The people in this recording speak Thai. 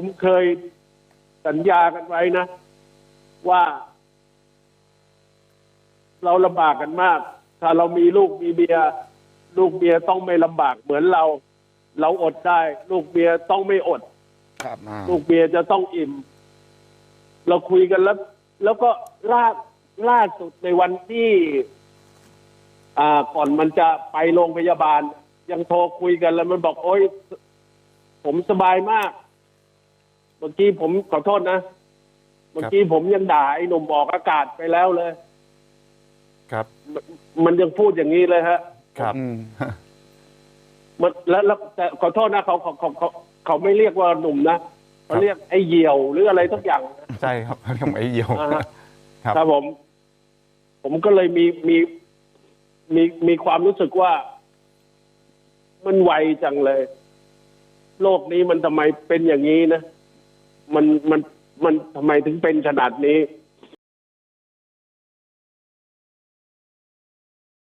ผมเคยสัญญากันไว้นะ ว่า เราลำบากกันมาก ถ้าเรามีลูกมีเมียลูกเมียต้องไม่ลำบากเหมือนเรา เราอดได้ ลูกเมียต้องไม่อด ครับลูกเมียจะต้องอิ่ม เราคุยกันแล้ว แล้วก็ล่าล่าสุดในวันที่ อ่าก่อนมันจะไปโรงพยาบาล ยังโทรคุยกันแล้วมันบอกโอ๊ยผมสบายมาก เมื่อกี้ผมขอโทษนะ เมื่อกี้ผมยังด่าไอ้หนุ่มออกอากาศไปแล้วเลย ครับ มันมันยังพูดอย่างนี้เลยฮะ ครับอืมมันแล้วแล้วแต่ขอโทษนะเขาเขาเขาเขาเขาไม่เรียกว่าหนุ่มนะเขาเรียกไอ้เหี่ยวหรืออะไรทุกอย่างใช่ครับเรียกไอ้เหี่ยวอ่าฮะครับครับผม ผมก็เลยมีมีมีมีความรู้สึกว่า มันไวจังเลย โลกนี้มันทำไมเป็นอย่างนี้นะ มันมันมันทำไมถึงเป็นขนาดนี้